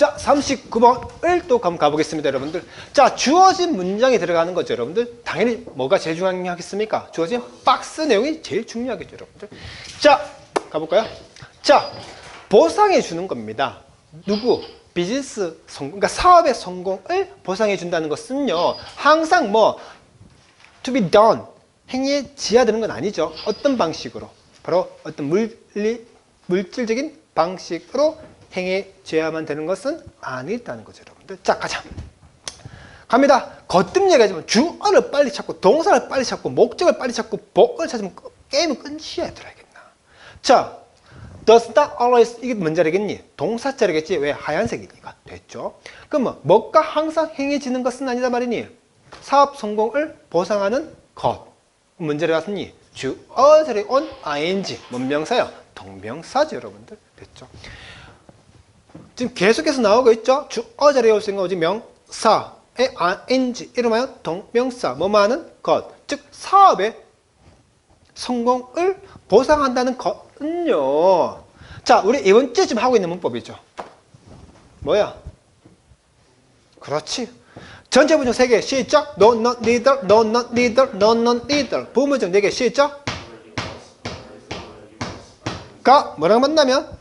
자, 39번을 또 한번 가보겠습니다, 여러분들. 자, 주어진 문장이 들어가는 거죠, 여러분들. 당연히 뭐가 제일 중요하겠습니까? 주어진 박스 내용이 제일 중요하겠죠, 여러분들. 자, 가볼까요? 자, 보상해 주는 겁니다. 누구? 비즈니스 성공, 그러니까 사업의 성공을 보상해 준다는 것은요, 항상 뭐, to be done, 행위에 지하되는 건 아니죠. 어떤 방식으로? 바로 어떤 물리, 물질적인 방식으로 행해져야만 되는 것은 아니다는 거죠, 여러분들. 자, 가자. 갑니다. 거듭 얘기하지만 주어를 빨리 찾고 동사를 빨리 찾고 목적을 빨리 찾고 복을 찾으면 끄- 게임은 끝이야 들어야겠나. 자, does not always 이게 뭔 자리겠니? 동사 자리겠지. 왜 하얀색이니까 됐죠. 뭐 뭐가 항상 행해지는 것은 아니다 말이니. 사업 성공을 보상하는 것. 뭔 자리 같으니? 주어 자리 온 ing 뭔 명사요? 동명사죠, 여러분들. 됐죠. 지금 계속해서 나오고 있죠. 주어 자리에 올 생각 오지 명사의 ing 이름하여 동명사 뭐뭐하는 것, 즉 사업의 성공을 보상한다는 것은요. 자, 우리 이번 주에 지금 하고 있는 문법이죠. 뭐야? 그렇지. 전체 부정 3개 시작. No, not neither, no, not neither, no, not neither. 부문정 4개 시작. 가 뭐랑 만나면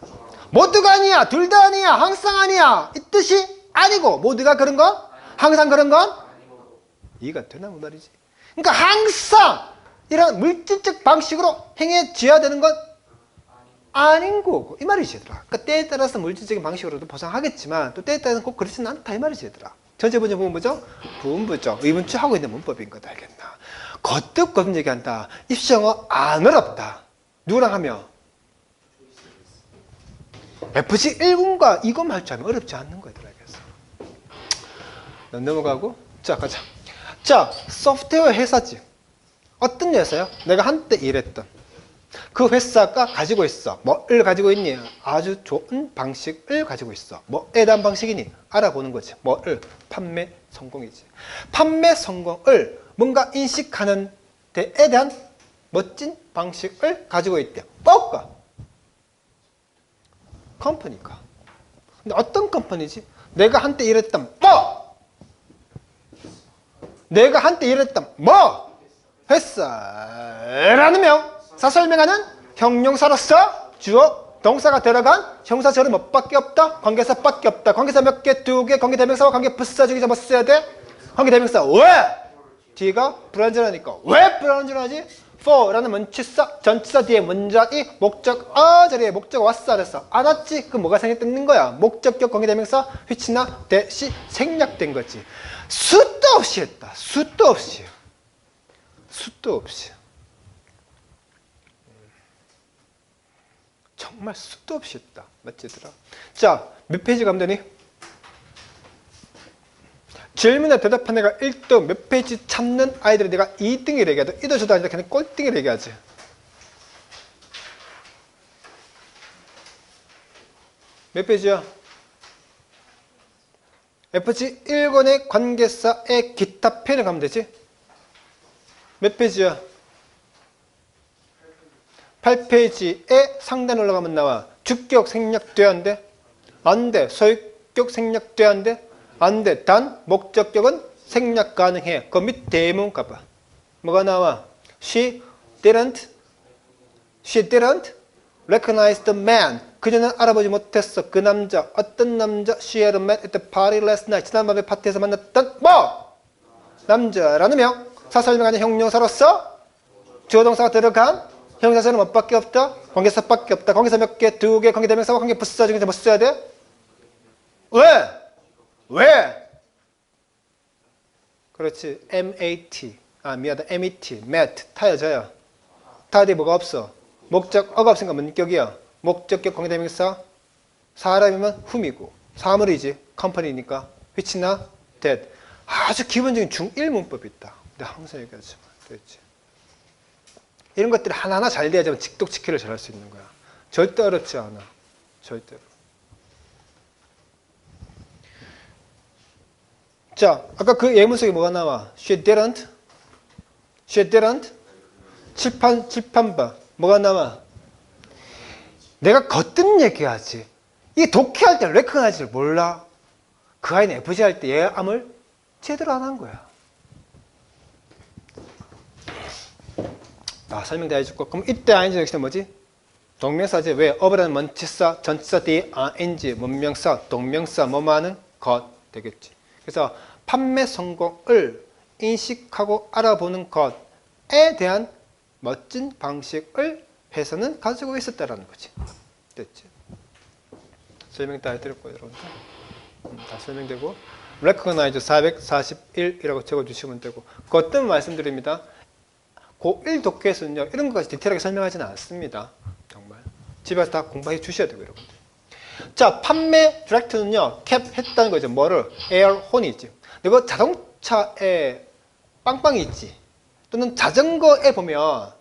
모두가 아니야, 둘 다 아니야, 항상 아니야 이 뜻이 아니고 모두가 그런 건 항상 그런 건 이해가 되나 그 말이지. 그러니까 항상 이런 물질적 방식으로 행해져야 되는 건 아닌 거고 이 말이지 얘들아. 그러니까 때에 따라서 물질적인 방식으로도 보상하겠지만 또 때에 따라서 꼭 그렇지는 않다 이 말이지 얘들아. 전체 분자 부분 뭐죠? 부분부죠. 이번 주 하고 있는 문법인 거다 알겠나? 거듭 거듭 얘기한다. 입시영어 안 어렵다. 누구랑 하면? FC 1군과 2군 할줄 알면 어렵지 않는 들어야겠어. 넌 넘어가고, 자, 가자. 자, 소프트웨어 회사지. 어떤 회사요? 내가 한때 일했던. 그 회사가 가지고 있어. 뭐를 가지고 있니? 아주 좋은 방식을 가지고 있어. 뭐에 대한 방식이니? 알아보는 거지. 뭐를? 판매 성공이지. 판매 성공을 뭔가 인식하는 데에 대한 멋진 방식을 가지고 있대. 뭐가? 컴퍼니가. 근데 어떤 컴퍼니지? 내가 한때 일했던 뭐? 내가 한때 일했던 뭐? 회사라는 명. 사 설명하는 형용사로서 주어 동사가 들어간 형사절은 뭐밖에 없다? 관계사밖에 없다. 관계사 몇 개? 두 개. 관계대명사와 관계 부사 중에서 뭐 써야 돼? 관계대명사 왜? 뒤가 불완전하니까 왜 불완전하지? For라는 문치사 전치사 뒤에 문장이 목적 어 자리에 목적 왔어 안 했어. 안 왔지? 그 뭐가 생략되는 거야? 목적격 관계대명사 which나 대시 생략된 거지. 수도 없이 했다. 수도 없이. 수도 없이. 정말 수도 없이 했다. 맞지 얘들아? 자몇 페이지 가면 되니? 질문에 대답한 애가 1등 몇 페이지 찾는 아이들이 내가 2등이 얘기하도 이도 저도 아니다 그냥 꼴등이 얘기하지 몇 페이지야? FG 1권의 관계사의 기타 편에 가면 되지 몇 페이지야? 8페이지에 상단 올라가면 나와 주격 생략돼야 안 돼? 안 돼. 소유격 생략돼야 안 돼? 안 돼. 단 목적격은 생략 가능해. 그 밑 대문 가봐. 뭐가 나와? She didn't She didn't recognize the man. 그녀는 알아보지 못했어. 그 남자. 어떤 남자? She had met at the party last night. 지난밤에 파티에서 만났던 뭐? 남자라는 명. 사설명하는 형용사로서 주어동사가 들어간 형용사는 뭐밖에 없다? 관계사밖에 없다. 관계사 몇 개? 두 개. 관계대명사와 관계 부사 중에서 뭐 써야 돼? 왜? 왜? 그렇지. MAT. 아, 미안하다. MET. MET. 타여져요. 타 뒤에 뭐가 없어? 목적 어가 없으니까 뭔 격이야? 목적격 관계대명사. 사람이면 whom이고. 사물이지. 컴퍼니니까. which나 that. 아주 기본적인 중1 문법이 있다. 내가 항상 얘기하지만. 됐지. 이런 것들이 하나하나 잘 돼야지만 직독직해를 잘할 수 있는 거야. 절대 어렵지 않아. 절대로. 자, 아까 그 예문 속에 뭐가 나와? She didn't. She didn't. 칠판, 칠판 봐. 뭐가 나와? 내가 거뜬 얘기하지. 이 독해할 때 레크나이즈를 몰라. 그 아이는 FG 할 때 예암을 제대로 안 한 거야. 자, 설명 다 해줬고. 그럼 이때 아인지 역시 뭐지? 동명사지. 왜? 어브라는 먼치사, 전치사 뒤 아인지, 문명사, 동명사, 뭐뭐하는 것 되겠지. 그래서 판매 성공을 인식하고 알아보는 것에 대한 멋진 방식을 회사는 가지고 있었다라는 거지. 됐지? 설명 다 해드렸고요, 여러분들. 음, 다 설명되고. recognize 441이라고 적어주시면 되고. 그 어떤 말씀드립니다. 고1 독해에서는요, 이런 것까지 디테일하게 설명하지는 않습니다. 정말. 집에서 다 공부해 주셔야 되고, 여러분들. 자, 판매 디렉트는요, 캡 했다는 거죠. 뭐를? 에어 혼이 있 지. 이거 자동차에 빵빵이 있지. 또는 자전거에 보면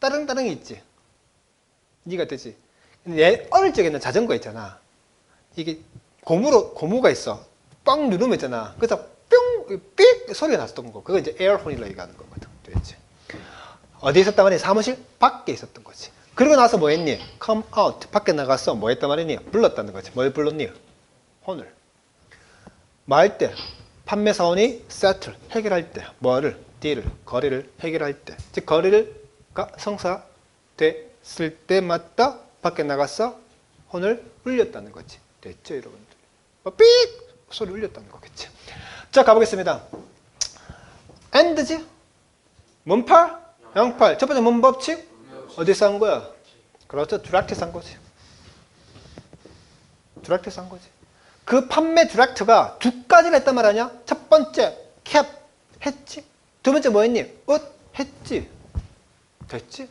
따릉따릉이 있지. 이해가 되지. 얘 어릴 적에는 자전거 있잖아. 이게 고무로 고무가 있어. 빵 누르면 있잖아. 그래서 뿅, 삑 소리가 났었던 거. 그거 이제 에어폰이라고 얘기하는 거거든. 되지. 어디 있었단 말이야? 사무실 밖에 있었던 거지. 그러고 나서 뭐 했니? come out. 밖에 나가서 뭐 했단 말이니? 불렀다는 거지. 뭘 불렀니? 혼을. 뭐할 때? 판매 사원이 settle. 해결할 때. 뭐를? deal. 거래를 해결할 때. 즉, 거래가 성사 됐을 때마다 밖에 나가서 혼을 울렸다는 거지. 됐죠, 여러분들? 뭐 삑! 소리 울렸다는 거겠지. 자, 가보겠습니다. and지? 문팔? 양팔. 첫 번째 문법칙? 어디서 한 거야? 그렇죠. 드락트에서 한 거지. 드락트에서 한 거지. 그 판매 드락트가 두 가지를 했단 말 아니야? 첫 번째, 캡 했지? 두 번째 뭐 했니? 옷 했지? 됐지?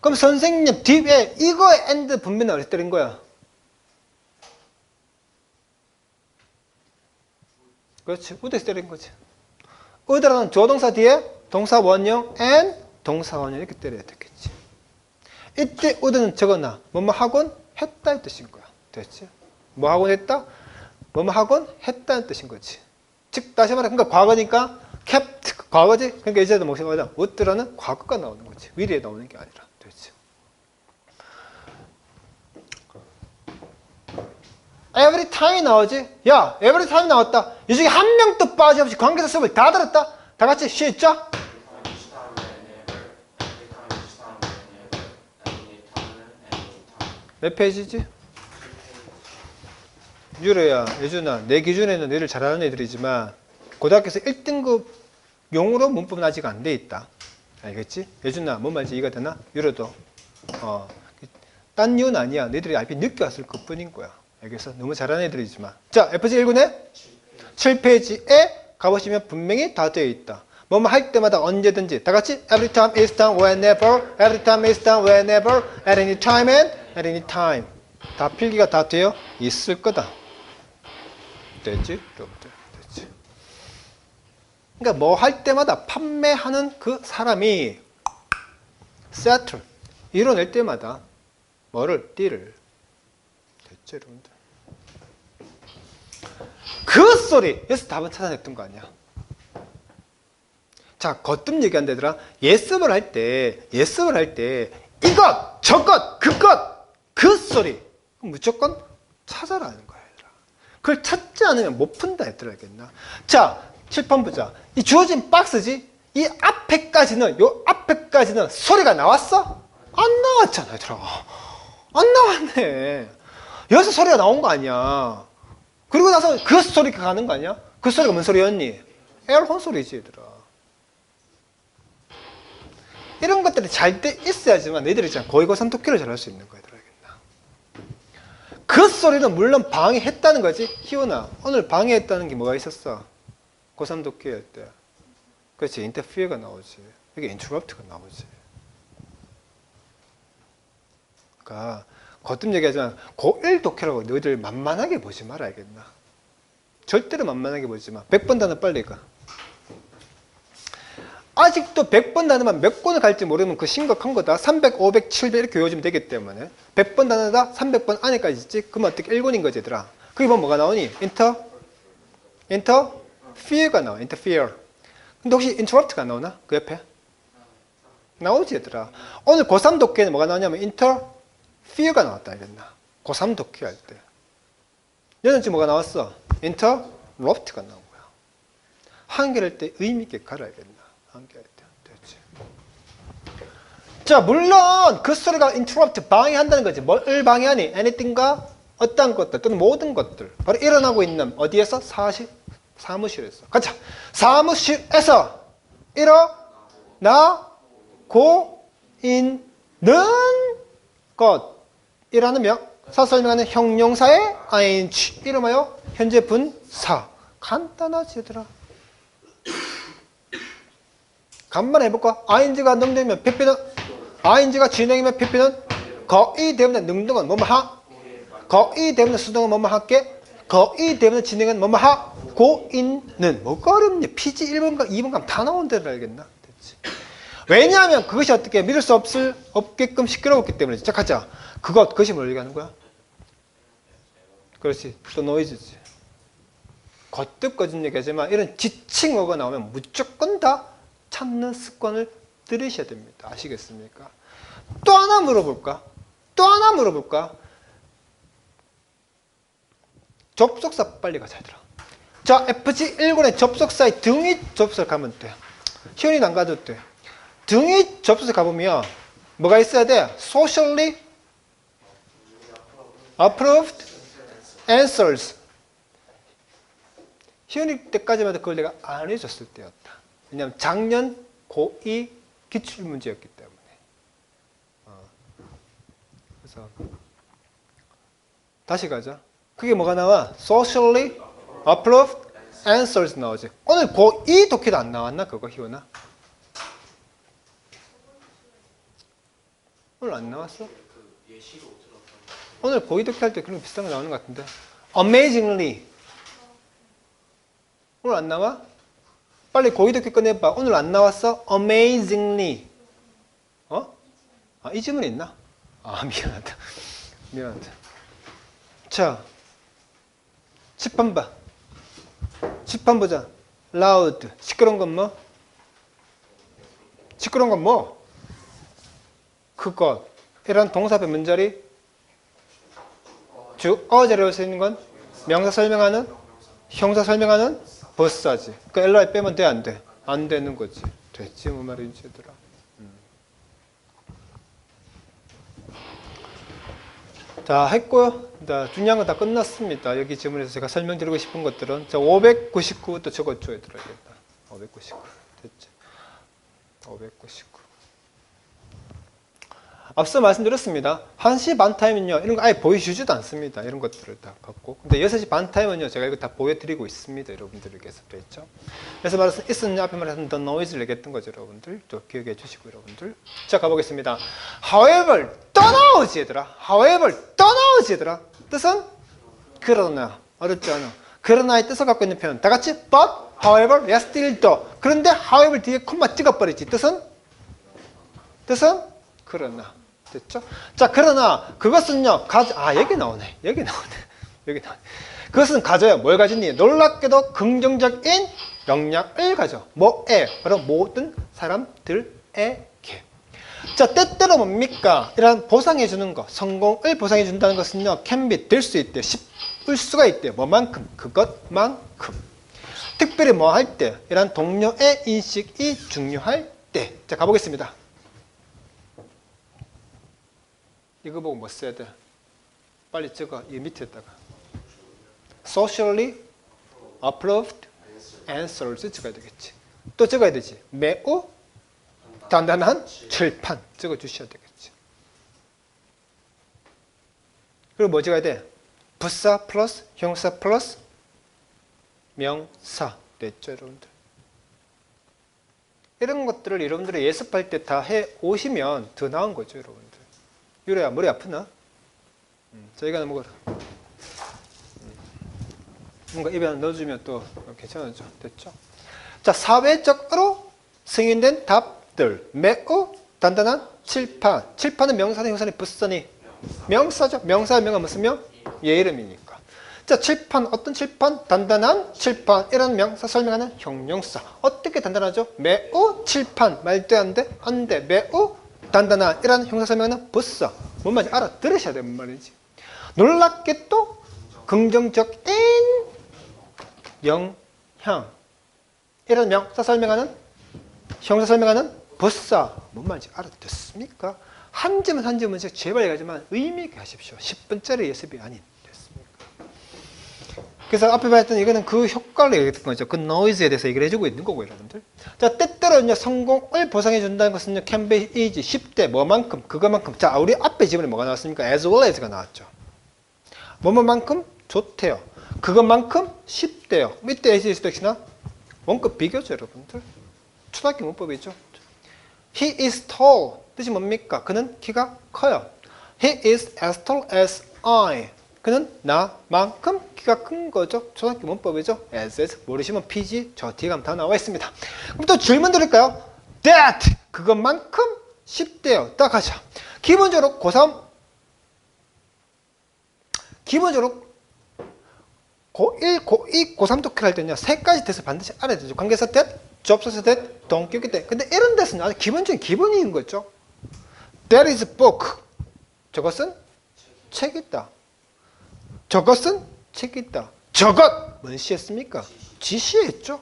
그럼 선생님 뒤에 이거의 엔드 분면은 어디서 때린 거야? 그렇지. 우드에서 때린 거지. 우드라는 조동사 뒤에 동사 원형 and 동사 원형 이렇게 때려야 되겠지. 이때 우드는 적어놔. 뭐뭐 하곤 했다의 뜻인 거야. 됐지? 뭐 하곤 했다? 뭐뭐 하곤 했다는 뜻인 거지. 즉 다시 말해 그러니까 과거니까 kept 과거지. 그러니까 이제도 뭐시 말하자. would,라는 과거가 나오는 거지. 미래에 나오는 게 아니라. 됐지? every time 나오지? 야, every time 나왔다. 이 중에 한 명도 빠짐없이 관계사 수업을 다 들었다. 다 같이 시작. 몇 페이지지? 유래야, 예준아, 내 기준에는 너를 잘하는 애들이지만 고등학교에서 1등급 용으로 문법은 아직 안 돼 있다. 알겠지? 예준아, 뭔 말인지 이해가 되나? 유래도. 어, 딴 이유는 아니야. 너희들이 IP 늦게 왔을 것 뿐인 거야. 알겠어? 너무 잘하는 애들이지만. 자, FG 1군에 7페이지에 가보시면 분명히 다 되어 있다. 뭐뭐 할 때마다 언제든지 다 같이 every time, is time, whenever, every time, is time, whenever, at any time and at any time. 다 필기가 다 되어 있을 거다. 됐지? 여러분들. 됐지? 그러니까 뭐 할 때마다 판매하는 그 사람이 settle 이뤄낼 때마다 뭐를 띠를 됐죠, 여러분들? 그 소리에서 답은 찾아냈던 거 아니야? 자, 거듭 얘기한 데들아 예습을 할 때, 예습을 할 때 이것, 저것, 그것, 그 소리 무조건 찾아라는 거야. 그걸 찾지 않으면 못 푼다 했더라, 알겠나? 자, 7번 보자. 이 주어진 박스지? 이 앞에까지는, 요 앞에까지는 소리가 나왔어? 안 나왔잖아, 얘들아. 안 나왔네. 여기서 소리가 나온 거 아니야. 그리고 나서 그 소리가 가는 거 아니야? 그 소리가 뭔 소리였니? 에어컨 소리지, 얘들아. 이런 것들이 잘 돼 있어야지만 너희들이 진짜 고이고산 토끼를 잘할 수 있는 거야? 그 소리는 물론 방해했다는 거지. 희원아, 오늘 방해했다는 게 뭐가 있었어? 고3 독해 할 때. 그렇지, interfere가 나오지. 이게 interrupt가 나오지. 그러니까 거듭 얘기하지만 고1 독해라고 너희들 만만하게 보지 알겠나? 절대로 만만하게 보지 마. 100번 단어 빨리 가. 아직도 100번 단어만 몇 권을 갈지 모르면 그 심각한 거다. 300, 500, 700 이렇게 외워주면 되기 때문에 100번 단어다 300번 안에까지 있지? 그러면 어떻게 1권인 거지 얘들아. 그게 뭐 뭐가 나오니? inter, interfere가 나와. interfere. 근데 혹시 안 나오나? 그 옆에? 나오지 얘들아. 오늘 고3 독해는 뭐가 나오냐면 interfere가 나왔다 알겠나? 고3 독해 할 때. 얘는 지금 뭐가 나왔어? interrupt가 나온 거야. 한계할 때 의미 있게 갈아야겠나? 됐지. 자, 물론 그 소리가 interrupt 방해한다는 거지. 뭘 방해하니? anything과 어떤 것들 또는 모든 것들. 바로 일어나고 있는 어디에서? 사실 사무실에서. 가자. 사무실에서 일어나고 있는 것이라는 명사 설명하는 형용사의 ing 이름하여 현재 분사. 간단하지 얘들아. 간만에 해볼까? ing가 능동이면 pp는 ing가 진행이면 pp는 거의 대부분 능동은 뭐뭐 하 거의 대부분 수동은 뭐뭐 할게 거의 대부분 진행은 뭐뭐 하고 있는 뭐가 어렵니? PG 1번과 2번 가면 다 나온 데를 알겠나? 됐지. 왜냐하면 그것이 어떻게 믿을 수 없을 없게끔 시끄러웠기 때문에 자 가자. 그것 그것이 뭘 얘기하는 거야? 그렇지. 또 노이즈지. 거짓 얘기하지만 이런 지칭어가 나오면 무조건 다 찾는 습관을 들이셔야 됩니다. 아시겠습니까? 또 하나 물어볼까? 또 하나 물어볼까? 접속사 빨리 가자 얘들아. 자, FG 1군의 접속사의 등위 접속사 가면 돼. 희원이는 안 가도 돼. 등위 접속사 가보면 뭐가 있어야 돼? Socially approved answers. 희원이 때까지만 해도 그걸 내가 안 해줬을 때였다. 왜냐하면 작년 고2 기출문제였기 때문에. 어. 그래서 다시 가자. 그게 뭐가 나와? Socially approved answers 나오지. 오늘 고2 독해도 안 나왔나? 그거 희원아? 오늘 안 나왔어? 오늘 고2 독해 할때 그런 거 비슷한 거 나오는 것 같은데. Amazingly. 오늘 안 나와? 빨리 고2 독해 꺼내봐. 오늘 안 나왔어? Amazingly. 어? 아, 이 질문 있나? 아, 미안하다. 미안하다. 자, 10번 봐. 10번 보자. loud. 시끄러운 건 뭐? 시끄러운 건 뭐? 그것. 이런 동사 변문자리 주 어제로 쓰 있는 건 명사 설명하는 형사 설명하는 버스하지. 그 LI 빼면 돼, 안 돼? 안 되는 거지. 됐지, 뭐 말인지 얘들아. 자, 했고요. 자, 중요한 건 다 끝났습니다. 여기 질문에서 제가 설명드리고 싶은 것들은 자, 599도 적어줘야 들어야겠다. 599. 됐지. 599. 앞서 말씀드렸습니다. 1시 반 타임은요, 이런 거 아예 보여주지도 않습니다. 이런 것들을 다 갖고. 근데 6시 반 타임은요, 제가 이거 다 보여드리고 있습니다. 여러분들에게서. 됐죠? 그래서 말해서 있었냐, 앞에 말해서 the noise를 얘기했던 거죠, 여러분들. 또 기억해 주시고, 여러분들. 자, 가보겠습니다. however, 떠나오지, 얘들아. however, 떠나오지, 얘들아. 뜻은? 그러나. 어렵지 않아. 그러나의 뜻을 갖고 있는 표현. 다 같이, but, however, yes, still, though. 그런데, however 뒤에 콤마 찍어버리지. 뜻은? 뜻은? 그러나. 됐죠? 자, 그러나 그것은요, 가져, 아, 여기 나오네. 여기 나오네. 여기 나오네. 그것은 가져요. 뭘 가지니? 놀랍게도 긍정적인 영향을 가져. 뭐에? 바로 모든 사람들에게. 자, 때때로 뭡니까? 이런 보상해 주는 거, 성공을 보상해 준다는 것은요, can be, 될 수 있대. 싶을 수가 있대. 뭐만큼? 그것만큼. 특별히 뭐 할 때? 이런 동료의 인식이 중요할 때. 자, 가보겠습니다. 이거 보고 뭐 써야 돼? 빨리 적어. 이 밑에다가. socially approved answers 적어야 되겠지. 또 적어야 되지. 매우 단단한 칠판 적어 주셔야 되겠지. 그리고 뭐 적어야 돼? 부사 플러스 형사 플러스 명사 됐죠, 여러분들? 이런 것들을 여러분들이 예습할 때 다 해 오시면 더 나은 거죠, 여러분들. 유래야 머리 아프나? 음, 저희가. 음. 뭔가 입에 넣어주면 또 괜찮아져. 됐죠? 자, 사회적으로 승인된 답들. 매우 단단한 칠판. 칠판은 명사는 형사니 붙서니? 명사죠. 명사의 명은 무슨 명? 얘 이름이니까. 자, 칠판. 어떤 칠판? 단단한 칠판. 이런 명사 설명하는 형용사. 어떻게 단단하죠? 매우 칠판. 말도 안 돼? 안 돼. 매우 단단한 이런 형사 설명하는 부서. 뭔 말인지 알아들으셔야 되는 말이지. 놀랍게 또 긍정적인 영향. 이런 명사 설명하는 형사 설명하는 벗사 뭔 말인지 알아듣습니까? 한 점은 한 점은 제발 얘기하지만 의미 있게 하십시오. 10분짜리 예습이 아닌? 그래서 앞에 봤던 이거는 그 효과를 얘기했던 거죠. 그 노이즈에 대해서 얘기를 해주고 있는 거고 여러분들. 자 때때로는요 성공을 보상해 준다는 것은요 be easy 쉽대 뭐만큼 그거만큼 자 우리 앞에 지문에 뭐가 나왔습니까? as well as가 나왔죠. 뭐뭐만큼 좋대요. 그것만큼 쉽대요. 이때 as is 역시나 원급 비교죠 여러분들. 초등학교 문법이죠. He is tall. 뜻이 뭡니까? 그는 키가 커요. He is as tall as I. 그는 나만큼 키가 큰 거죠. 초등학교 문법이죠. as. 모르시면 PG, 저 뒤에 가면 다 나와 있습니다. 그럼 또 질문 드릴까요? That. 그것만큼 쉽대요. 딱 하자. 기본적으로 고3, 기본적으로 고1, 고2, 고3 독해를 할 때는요, 세 가지 뜻을 반드시 알아야 되죠. 관계사 that, 접속사 that, 동격기 때. 근데 이런 데서는 아주 기본적인 기본인 거죠. That is book. 저것은 책이다. 저것은 책이다. 저것! 뭔 시했습니까? 지시했죠.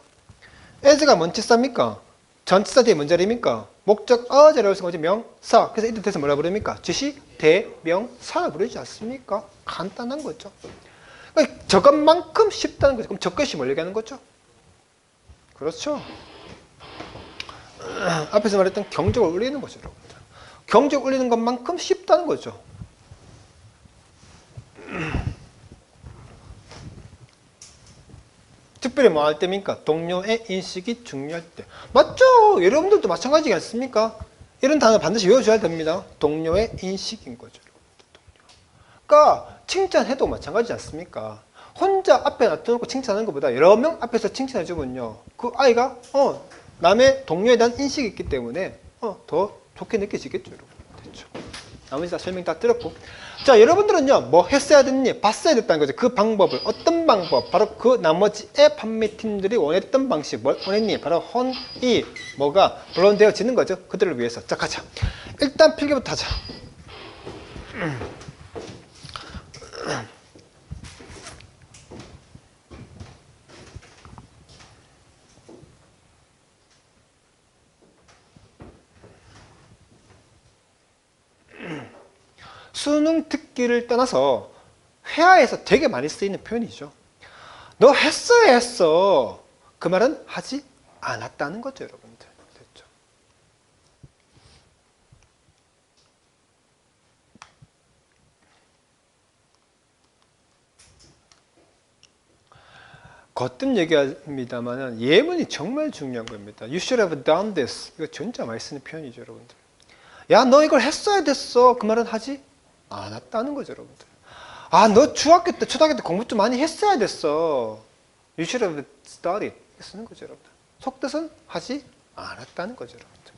as가 뭔 뜻입니까? 전치사 뒤에 뭔 자리입니까? 목적 어제라고 해서 뭐지? 명사. 그래서 이때 돼서 뭐라 부릅니까? 지시 대 명 사 부르지 않습니까? 간단한 거죠. 그러니까 저것만큼 쉽다는 거죠. 그럼 저것이 뭘 얘기하는 거죠? 그렇죠. 앞에서 말했던 경적을 올리는 거죠, 여러분들. 경적 올리는 것만큼 쉽다는 거죠. 특별히 뭐 할 때입니까? 동료의 인식이 중요할 때. 맞죠? 여러분들도 마찬가지지 않습니까? 이런 단어 반드시 외워줘야 됩니다. 동료의 인식인 거죠. 그러니까 칭찬해도 마찬가지지 않습니까? 혼자 앞에 놔두고 칭찬하는 것보다 여러 명 앞에서 칭찬해주면요. 그 아이가 어 남의 동료에 대한 인식이 있기 때문에 어, 더 좋게 느껴지겠죠. 여러분. 나머지 다 설명 다 들었고. 자, 여러분들은요, 뭐 했어야 됐니? 봤어야 됐다는 거죠. 그 방법을. 어떤 방법? 바로 그 나머지의 판매팀들이 원했던 방식. 뭘 원했니? 바로 혼이 뭐가 물론되어지는 거죠. 그들을 위해서. 자, 가자. 일단 필기부터 하자. 수능 듣기를 떠나서 회화에서 되게 많이 쓰이는 표현이죠. 너 했어야 했어. 그 말은 하지 않았다는 거죠, 여러분들. 됐죠? 거듭 얘기합니다만 예문이 정말 중요한 겁니다. You should have done this. 이거 진짜 많이 쓰는 표현이죠, 여러분들. 야, 너 이걸 했어야 됐어. 그 말은 하지 않았다는 거죠, 여러분들. 아, 너 중학교 때, 초등학교 때 공부 좀 많이 했어야 됐어. You should have studied. 쓰는 거죠, 여러분들. 속뜻은 하지 않았다는 거죠, 여러분들.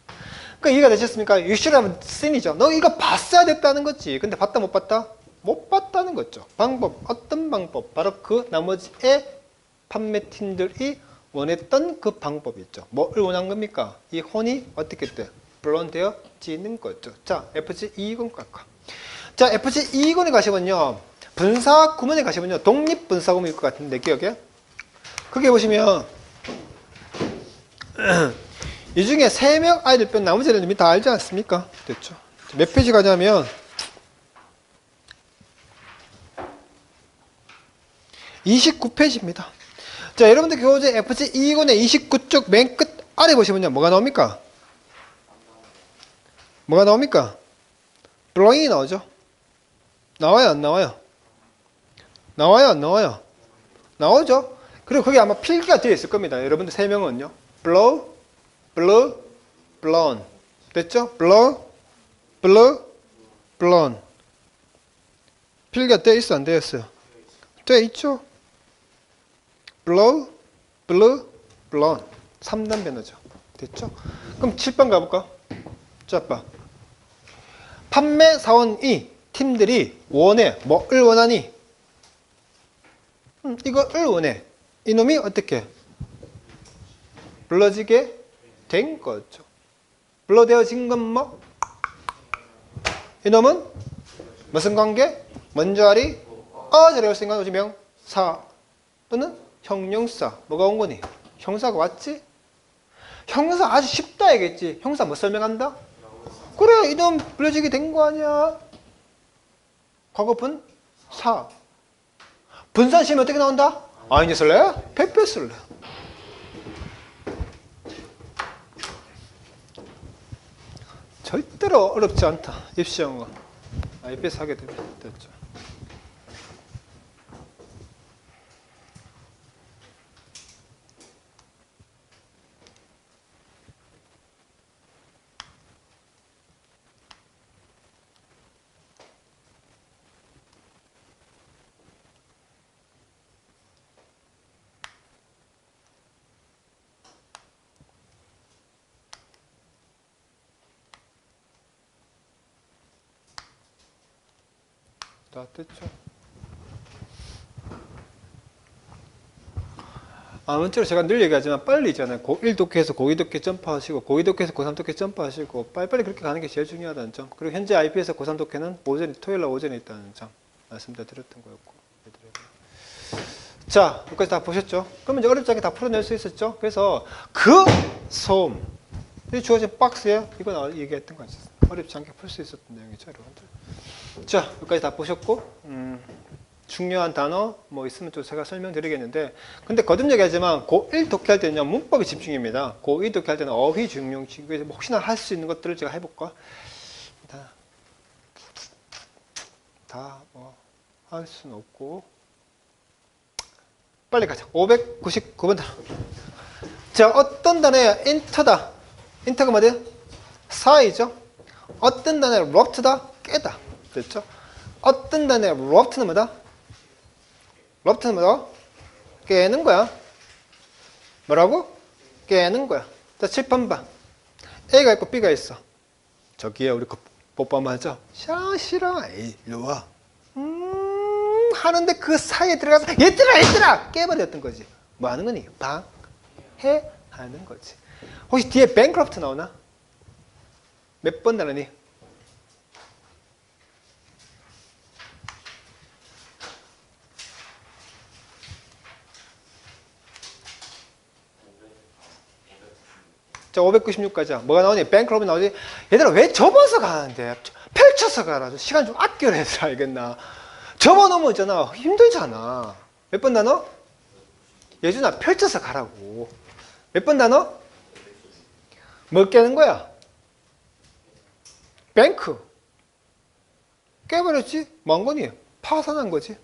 그러니까 이해가 되셨습니까? You should have seen이죠. 너 이거 봤어야 됐다는 거지. 근데 봤다, 못 봤다? 못 봤다는 거죠. 방법, 어떤 방법? 바로 그 나머지의 판매팀들이 원했던 그 방법이 있죠. 뭐를 원한 겁니까? 이 혼이 어떻게 돼? 블론되어지는 거죠. 자, FG 2권 깎아. 자, FG 2권에 가시면요. 분사 구문에 가시면요. 독립 분사 구문일 것 같은데, 기억에? 거기 보시면, 이 중에 세명 아이들 뺀 나머지는 이미 다 알지 않습니까? 됐죠. 몇 페이지 가냐면, 29페이지입니다. 자, 여러분들 교재 FG 2권의 29쪽 맨 끝 아래 보시면요. 뭐가 나옵니까? 뭐가 나옵니까? 블로잉이 나오죠. 나와요, 안 나와요? 나와요, 안 나와요? 나오죠. 그리고 거기 아마 필기가 되어 있을 겁니다. 여러분들 세 명은요. blow, blew, blown. 됐죠? blow, blew, blown. 필기가 되어 있어, 안 되어 있어요? 되어 있죠. blow, blew, blown. 3단 변호죠. 됐죠? 그럼 7번 가볼까? 자, 봐. 판매 사원 이 팀들이 원해 뭐을 원하니? 음, 이거 을 원해. 이놈이 어떻게? 불러지게 된 거죠. 불러되어진 건 뭐? 이놈은 무슨 관계? 먼저 하리 어제라고 했으니까 오지 명사 또는 형용사. 뭐가 온 거니? 형사가 왔지? 형사 아주 쉽다 얘겠지. 형사 뭐 설명한다? 그래 이놈 불려지게 된 거 아니야. 과거분 사. 분산시면 어떻게 나온다? 아? 페페 쓸래. 절대로 어렵지 않다. 입시영어. IPS 하게 되면 됐죠. 다 됐죠. 아무쪼록 제가 늘 얘기하지만 빨리 있잖아요. 고1 독해에서 고2 독해 점프하시고 고2 독해에서 고3 독해 점프하시고 빨리빨리 그렇게 가는 게 제일 중요하다는 점. 그리고 현재 IP에서 고3 독해는 오전 토요일 날 오전에 있다는 점 말씀드렸던 거였고. 자, 여기까지 다 보셨죠? 그러면 이제 어렵지 않게 다 풀어낼 수 있었죠? 그래서 그 소음 이 주어진 박스에 이거 나 얘기했던 거 있었어요. 어렵지 않게 풀 수 있었던 내용이죠, 여러분들. 자, 여기까지 다 보셨고, 음, 중요한 단어 뭐 있으면 또 제가 설명드리겠는데, 근데 거듭 얘기하지만 고1 독해할 때는요, 문법에 집중입니다. 고2 독해할 때는 어휘 중용, 그래서 혹시나 할 수 있는 것들을 제가 해볼까? 다, 다 뭐, 할 수는 없고, 빨리 가자. 599번 단어. 자, 어떤 단어야? 인터다. 인터가 뭐지? 사이죠? 어떤 단어야? 럽트다? 깨다. 됐죠? 어떤 단어야? 럽트는 뭐다? 럽트는 뭐다? 깨는 거야. 뭐라고? 깨는 거야. 자, 7번 봐. A가 있고 B가 있어. 저기에 우리 그 뽀뽀 한번 하죠? 싫어, 싫어. 일로 와. 음, 하는데 그 사이에 들어가서 얘들아, 얘들아! 깨버렸던 거지. 뭐 하는 거니? 방, 해, 하는 거지. 혹시 뒤에 뱅크럽트 나오나? 몇번 단어니? 자, 596까지야. 뭐가 나오니? 뱅크럽이 나오지? 얘들아, 왜 접어서 가는데? 펼쳐서 가라. 시간 좀 아껴라, 얘들아, 알겠나? 접어놓으면 있잖아. 힘들잖아. 몇 번 단어? 예준아, 펼쳐서 가라고. 몇 번 단어? 뭐 깨는 거야? 뱅크. 깨버렸지? 뭔 거니? 파산한 거지.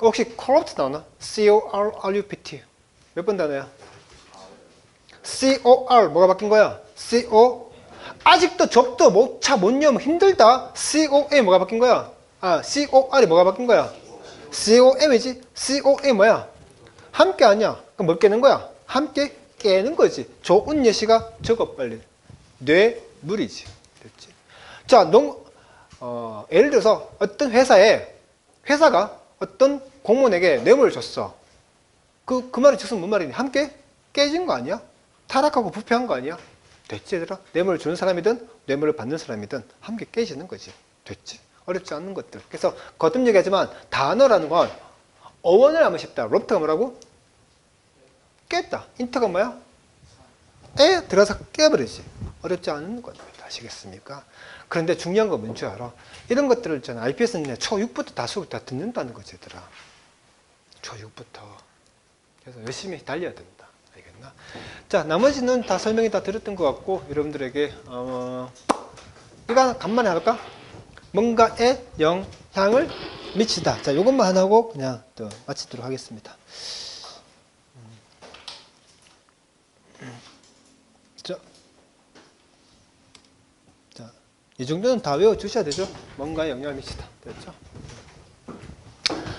혹시 corrupt 나오나? C-O-R-R-U-P-T. 몇 번 단어야? C-O-R. 뭐가 바뀐 거야? C-O. 아직도 접도 못 차, 못 여면 힘들다. C-O-M. 뭐가 바뀐 거야? 아, C-O-R이 뭐가 바뀐 거야? C-O-M이지? C-O-M 뭐야? 함께 아니야. 그럼 뭐 깨는 거야? 함께 깨는 거지. 좋은 예시가 저거 빨리. 뇌물이지. 됐지? 자, 농, 어, 예를 들어서 어떤 회사에, 회사가 어떤 공무원에게 뇌물을 줬어. 그, 그 말이 즉슨 뭔 말이니? 함께 깨진 거 아니야? 타락하고 부패한 거 아니야? 됐지, 얘들아? 뇌물을 주는 사람이든 뇌물을 받는 사람이든 함께 깨지는 거지. 됐지? 어렵지 않는 것들. 그래서 거듭 얘기하지만 단어라는 건 어원을 하면 쉽다. 롭트가 뭐라고? 깼다. 인터가 뭐야? 에 들어가서 깨버리지. 어렵지 않은 겁니다. 아시겠습니까? 그런데 중요한 건 뭔지 알아? 이런 것들을 있잖아. IPS는 초 6부터 다 수업 다 듣는다는 거지, 얘들아. 초 6부터. 그래서 열심히 달려야 된다. 알겠나? 자, 나머지는 다 설명이 다 들었던 것 같고, 여러분들에게, 어, 이거 간만에 할까? 뭔가에 영향을 미치다. 자, 이것만 하나 하고 그냥 또 마치도록 하겠습니다. 자, 자, 이 정도는 다 외워주셔야 되죠? 뭔가에 영향을 미치다. 됐죠?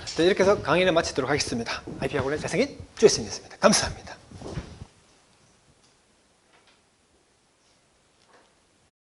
자, 이렇게 해서 강의를 마치도록 하겠습니다. IP학원의 잘생긴 주혜쌤이었습니다. 감사합니다.